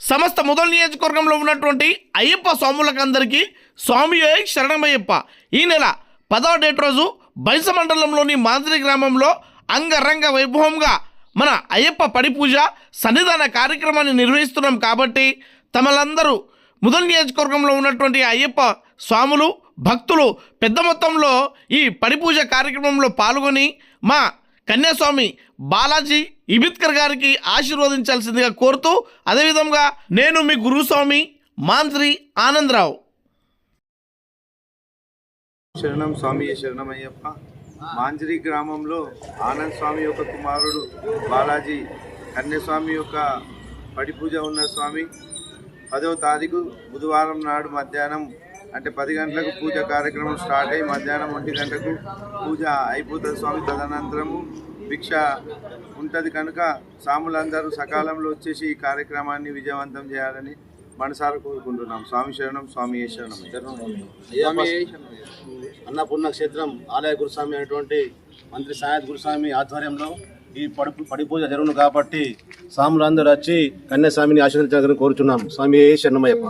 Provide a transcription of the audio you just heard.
సమస్త ముదల్ నియోజకవర్గంలో ఉన్నటువంటి అయ్యప్ప స్వాములకందరికీ స్వామి శరణమయ్యప్ప. ఈ నెల పదవ డేట్ రోజు బైస మండలంలోని మాదిరి గ్రామంలో అంగరంగ వైభవంగా మన అయ్యప్ప పడి పూజ సన్నిధాన కార్యక్రమాన్ని నిర్వహిస్తున్నాం కాబట్టి తమలందరూ ముదల్ నియోజకవర్గంలో ఉన్నటువంటి అయ్యప్ప స్వాములు భక్తులు పెద్ద మొత్తంలో ఈ పడిపూజ కార్యక్రమంలో పాల్గొని మా కన్యాస్వామి బాలాజీ ఇబిత్కర్ గారికి ఆశీర్వదించాల్సిందిగా కోరుతూ అదేవిధంగా నేను మీ గురుస్వామి మాంత్రి ఆనందరావు. శరణం స్వామి శరణమయ్యప్ప. మాంజరి గ్రామంలో ఆనంద్ స్వామి యొక్క కుమారుడు బాలాజీ కన్యస్వామి యొక్క పడిపూజ ఉన్న స్వామి. పదవ తారీఖు బుధవారం నాడు మధ్యాహ్నం అంటే పది గంటలకు పూజ కార్యక్రమం స్టార్ట్ అయ్యి మధ్యాహ్నం ఒంటి గంటకు పూజ అయిపోతుంది స్వామి. తదనంతరము భిక్ష ఉంటుంది కనుక సాములందరూ సకాలంలో వచ్చేసి ఈ కార్యక్రమాన్ని విజయవంతం చేయాలని మనసారా కోరుకుంటున్నాం. స్వామి శరణం స్వామి శరణం. అన్నపూర్ణ క్షేత్రం ఆలయ గురుస్వామి అనేటువంటి మంత్రి సాయత్ గురుస్వామి ఆధ్వర్యంలో ఈ పడుపు పడిపూజ జరుగును కాబట్టి స్వాములందరూ వచ్చి కన్యాస్వామిని ఆశీర్వదించాలని కోరుచున్నాం. స్వామి శరణమయ్యప్ప.